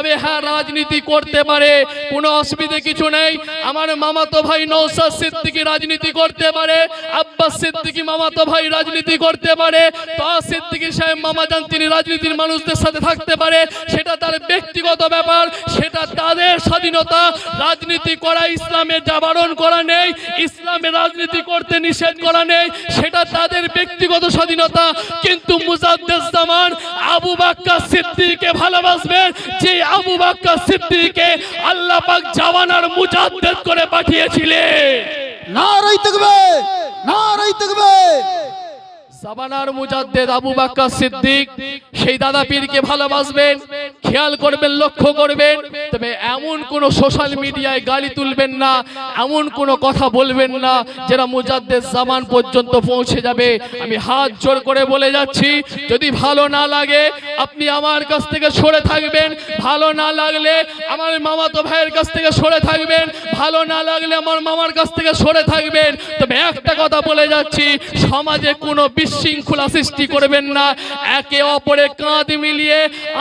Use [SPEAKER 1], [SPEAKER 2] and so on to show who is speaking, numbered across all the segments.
[SPEAKER 1] তবে হ্যাঁ রাজনীতি করতে পারে, কোনো অসুবিধে কিছু নেই। আমার মামাতো ভাই নৌসাদ সিদ্দিকী রাজনীতি করতে পারে, আব্বাস সিদ্দিকি মামাতো ভাই রাজনীতি করতে পারে তা সিদ্দিকী সাহেব মামাজান তিনি রাজনীতির মানুষদের সাথে থাকতে পারে। সেটা তার ব্যক্তিগত ব্যাপার, সেটা তাদের স্বাধীনতা। রাজনীতি করা ইসলামে বারণ করা নেই, ইসলামে রাজনীতি করতে নিষেধ করা নেই, সেটা তাদের ব্যক্তিগত স্বাধীনতা। কিন্তু মুজাদ্দেদ জামান আবু বাক্কা সিদ্দিককে ভালোবাসবেন যে আবু বাক্কা সিদ্দিককে আল্লাহ পাক জামানার মুজাদ্দেদ করে পাঠিয়েছিলেন।
[SPEAKER 2] নারাই তাকবীর নারাই থাকবে
[SPEAKER 1] জামানার মুজাদ্দেদ আবু বাক্কা সিদ্দিক সেই দাদা পীরকে ভালোবাসবেন। খেয়াল করবেন, লক্ষ্য করবেন, তবে এমন কোন সোশ্যাল মিডিয়ায় গালি তুলবেন না, এমন কোন কথা বলবেন না যেটা মুজাদ্দেদ জামান পর্যন্ত পৌঁছে যাবে। আমি হাত জোর করে বলে যাচ্ছি, যদি ভালো না লাগে, আপনি আমার কাছ থেকে সরে থাকবেন। ভালো না লাগলে আমার মামাতো ভাইয়ের কাছ থেকে সরে থাকবেন। ভালো না লাগলে আমার মামার কাছ থেকে সরে থাকবেন। তবে একটা কথা বলে যাচ্ছি, সমাজে কোনো বিশৃঙ্খলা সৃষ্টি করবেন না। একে অপরে কাঁধ মিলিয়ে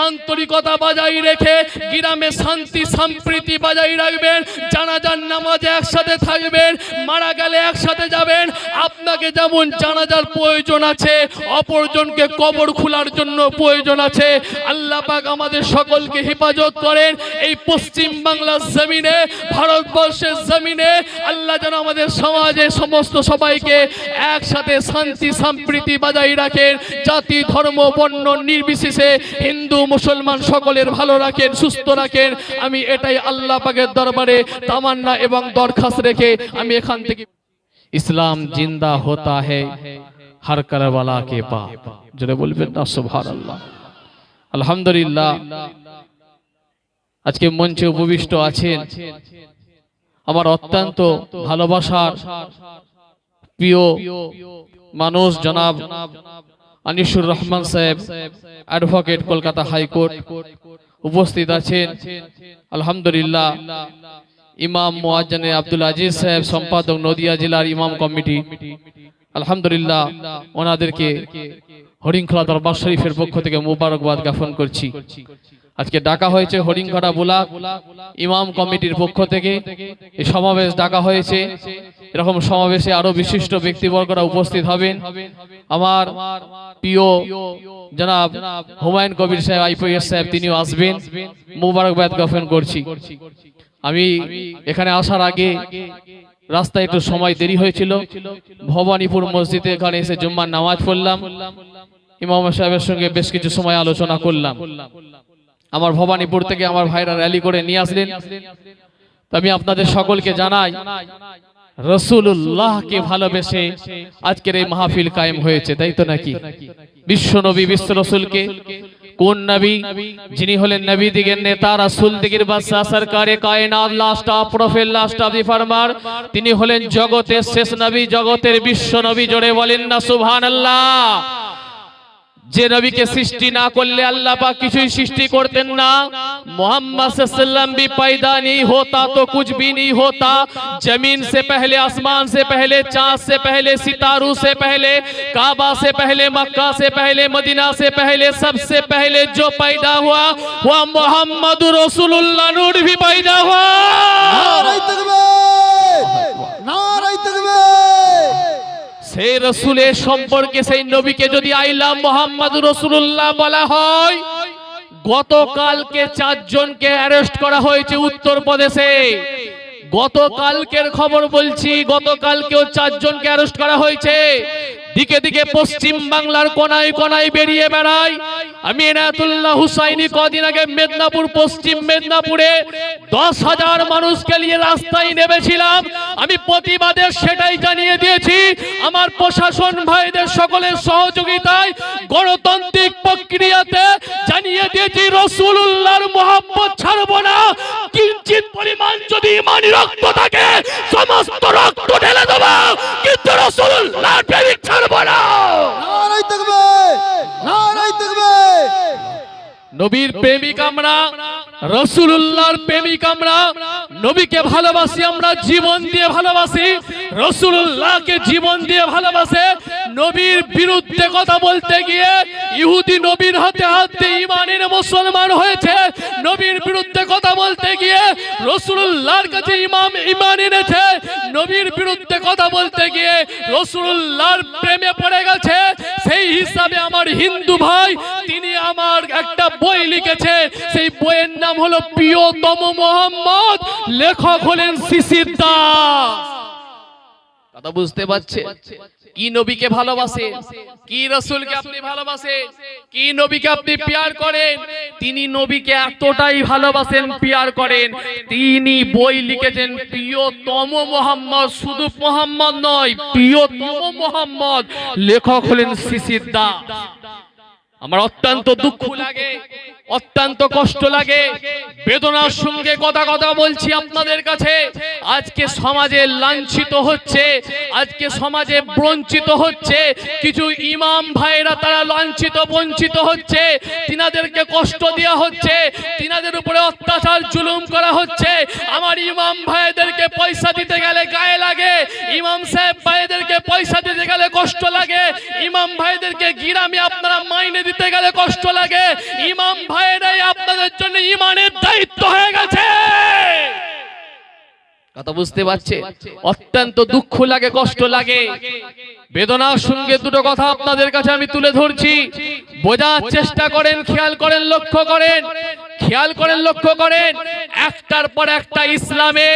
[SPEAKER 1] আন্তরিকতা বজায় রেখে গ্রামে শান্তি সম্প্রীতি বজায় রাখবেন। জানাজার নামাজে একসাথে থাকবেন, মারা গেলে একসাথে যাবেন। আপনাকে যেমন জানাজার প্রয়োজন আছে, অপরজনকে কবর খোলার জন্য প্রয়োজন আছে। আল্লাহ পাক আমাদের সকলকে হেফাজত করেন। এই পশ্চিম বাংলার জমিনে, ভারতবর্ষের জমিনে, আল্লাহ যেন আমাদের সমাজে সমস্ত সবাইকে একসাথে শান্তি, সম্প্রীতি বজায় রাখেন। জাতি, ধর্ম, বর্ণ নির্বিশেষে হিন্দু, মুসলমান সকলের ভালো রাখেন, সুস্থ রাখেন। আমি এটাই আল্লাহ পাকের দরবারে তামান্না এবং দরখাস্ত রেখে আমি এখান থেকে ইসলাম জিন্দা হতা হে হর করবালা কে পা। যেটা বলবেন না সুভার আল্লাহ আলহামদুলিল্লাহ। আজকে মঞ্চে উপবিষ্ট আছেন আমার অত্যন্ত ভালোবাসার প্রিয় মানুষ জনাব আনিসুর রহমান সাহেব, অ্যাডভোকেট কলকাতা হাইকোর্ট। উপস্থিত আছেন, আলহামদুলিল্লাহ। ইমাম মুয়াজ্জানে আব্দুল আজিজ সাহেব, সম্পাদক নদিয়া জেলার ইমাম কমিটি। আলহামদুলিল্লাহ, ওনাদেরকে হরিংখলা দরবার শরীফের পক্ষ থেকে মুবারকবাদ জ্ঞাপন করছি। আজকে ডাকা হয়েছে হরিংখলা বুলা ইমাম কমিটির পক্ষ থেকে। এই সমাবেশ ডাকা হয়েছে। এরকম সমাবেশে আরও বিশিষ্ট ব্যক্তিবর্গরা উপস্থিত হবেন। আমার প্রিয় জনাব হুমায়ুন কবির সাহেব, আইপিএস সাহেব, তিনিও আসবেন। মুবারকবাদ জ্ঞাপন করছি। আমি এখানে আসার আগে রাস্তায় একটু সময় দেরি হয়েছিল। ভবানীপুর মসজিদে এখানে এসে জুম্মার নামাজ পড়লাম। ইমাম সাহেবের সঙ্গে বেশ কিছু সময় আলোচনা করলাম। আমার ভবানীপুর থেকে আমার ভাইরা র্যালি করে নিয়ে আসলেন। আমি আপনাদের সকলকে জানাই রসুল্লাহকে ভালোবেসে আজকের এই মাহফিল কায়েম হয়েছে, তাই তো নাকি? বিশ্ব নবী বিশ্ব রসুলকে কোন নবী? যিনি হলেন নবী দিগের নেতা, রাসূল দিগের বাদশা সরকারে কায়নাত last of prophet last of the farmer তিনি হলেন জগতের শেষ নবী, জগতের বিশ্ব নবী, জোরে বলেন না, সুবহানাল্লাহ। যে নবীকে সৃষ্টি না করলে আল্লাহ পাক কিছুই সৃষ্টি করতেন না मोहम्मद सल्लम भी पैदा नहीं होता तो कुछ भी नहीं होता जमीन से पहले आसमान से पहले चांद से पहले सितारों से पहले काबा से पहले मक्का से पहले मदीना से पहले सबसे पहले जो पैदा हुआ वह मोहम्मद रसूलुल्लाह नूर भी पैदा हुआ সেই রসুলের সম্পর্কে সেই নবীকে যদি আইলাম মোহাম্মদ রসুল্লাহ বলা হয়, গতকালকে চারজনকে অ্যারেস্ট করা হয়েছে উত্তরপ্রদেশে। গতকালকের খবর বলছি, গতকালকেও চারজনকে অ্যারেস্ট করা হয়েছে। দিকে দিকে পশ্চিম বাংলার কোনায় কোনায় বেরিয়ে বেড়ায় আমি এনায়তুল্লাহ হুসাইনি কদিন আগে মেদিনীপুর, পশ্চিম মেদিনীপুরে দশ হাজার মানুষকে নিয়ে রাস্তায় নেমেছিলাম। আমি প্রতিবাদে সেটাই জানিয়ে দিয়েছি। আমার প্রশাসন ভাইদের সকলের সহযোগিতায় গণতান্ত্রিক প্রক্রিয়াতে জানিয়ে দিয়েছি রসুল্লাহর মোহাম্মদ ছাড়বো না। কিঞ্চিত পরিমাণ যদি ইমানি রক্ত থাকে, সমস্ত রক্ত ঢেলে দেবো কিন্তু রসুল্লাহ প্রেমিক ছাড়বো না
[SPEAKER 2] নারাই থাকবে নারাই থাকবে
[SPEAKER 1] নবীর প্রেমিক আমরা রসুল্লাহর প্রেমিক আমরা নবীকে ভালোবাসি আমরা জীবন দিয়ে ভালোবাসি রসুল্লাহকে জীবন দিয়ে ভালোবাসে। নবীর বিরুদ্ধে কথা বলতে গিয়ে ইহুদি নবীর হাতে হাতে ইমানের মুসলমান হয়েছে। নবীর বিরুদ্ধে কথা বলতে গিয়ে রসুল্লাহর কাছে ইমাম ইমান এনেছে। নবীর বিরুদ্ধে কথা বলতে গিয়ে রসুল্লাহর প্রেমে পড়ে গেছে। সেই হিসাবে আমার হিন্দু ভাই, তিনি আমার একটা বই লিখেছে। সেই বইয়ের নাম হলো প্রিয়তম মোহাম্মদ, লেখক হলেন শিশির দাস। কথা বুঝতে পারছে? কি নবীকে ভালোবাসে? কি রসুলকে আপনি ভালোবাসে? কি নবীকে আপনি প্যার করেন? তিনি নবীকে এতটাই ভালোবাসেন, পিয়ার করেন। তিনি বই লিখেছেন প্রিয়তম মোহাম্মদ শুধু মোহাম্মদ নয় প্রিয়তম মোহাম্মদ। লেখক হলেন শিশির দাস আমার অত্যন্ত দুঃখ লাগে অত্যন্ত কষ্ট লাগে। বেদনার সঙ্গে কথা কথা বলছি আপনাদের কাছে। আজকে সমাজে লাঞ্ছিত হচ্ছে, আজকে সমাজে বঞ্চিত হচ্ছে, কিছু ইমাম ভাইরা তারা লাঞ্ছিত, বঞ্চিত হচ্ছে, তিনাদেরকে কষ্ট দেওয়া হচ্ছে, তিনাদের উপরে অত্যাচার, জুলুম করা হচ্ছে। আমার ইমাম ভাইদেরকে পয়সা দিতে গেলে গায়ে লাগে, ইমাম সাহেব ভাইদেরকে পয়সা দিতে গেলে কষ্ট লাগে, ইমাম ভাইদেরকে গিরামে আপনারা মাইনে দিতে গেলে কষ্ট লাগে, ইমাম ভাইরাই আপনাদের জন্য ইমানের দায়িত্ব হয়ে গেছে। কথা বুঝতে পারছে? অত্যন্ত দুঃখ লাগে, কষ্ট লাগে। বেদনার সঙ্গে দুটো কথা আপনাদের কাছে আমি তুলে ধরছি। বোঝার চেষ্টা করেন, খেয়াল করেন, লক্ষ্য করেন। খেয়াল করেন, লক্ষ্য করেন। একটার পর একটা ইসলামে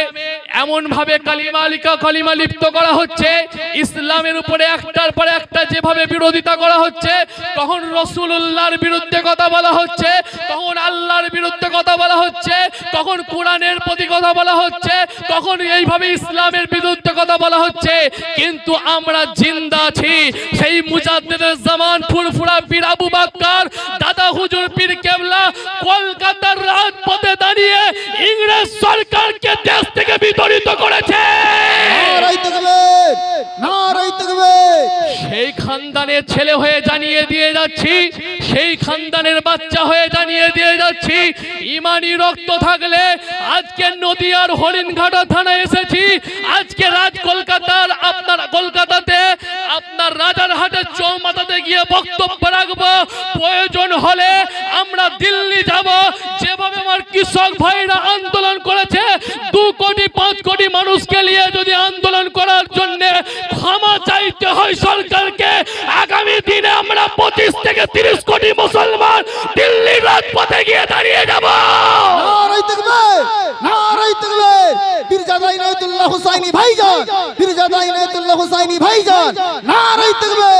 [SPEAKER 1] এমন ভাবে কালিমা লিখা কালিমা লিপ্ত করা হচ্ছে। ইসলামের উপরে একটার পর একটা যেভাবে বিরোধিতা করা হচ্ছে, তখন রসুল্লাহর বিরুদ্ধে কথা বলা হচ্ছে, তখন আল্লাহর বিরুদ্ধে কথা বলা হচ্ছে, তখন কোরআনের প্রতি কথা বলা হচ্ছে, তখন এইভাবে ইসলামের বিরুদ্ধে কথা বলা হচ্ছে। কিন্তু আমরা জিন্দা আছি। সেই মুজাদ্দিদের জামান ফুরফুরা পীর আবু বাক্কার, দাদা হুজুর পীর কেবলা, কলকাতার রাজপথে দাঁড়িয়ে ইংরেজ সরকারকে দেশ থেকে বিতাড়িত করেছে। সেই খানদানের ছেলে হয়ে জানিয়ে দিয়ে যাচ্ছি সেই খানদানের বাচ্চা হয়ে জানিয়ে দিয়ে যাচ্ছি ইমানি রক্ত থাকলে আজকে নদীয়ার হরিণঘাটা থানায় এসেছি আজকে রাজ কলকাতার আপনার কলকাতাতে আপনার রাজারহাটের চৌমাথাতে গিয়ে বক্তব্য রাখব। প্রয়োজন হলে আমরা দিল্লি যাব। যেভাবে আমার কৃষক ভাইরা আন্দোলন করেছে দু কোটি পাঁচ কোটি মানুষকে নিয়ে যদি আন্দোলন করার জন্য ক্ষমা চাইতে হয় সরকারকে, আগামী দিনে আমরা পঁচিশ থেকে তিরিশ কোটি মুসলমান দিল্লির রাজপথে গিয়ে দাঁড়িয়ে যাব।
[SPEAKER 2] বীরজাদা ইনায়তুল্লাহ হুসাইনি ভাইজান বীরজাদা ইনায়তুল্লাহ হুসাইনি ভাইজান, নারাই তকবে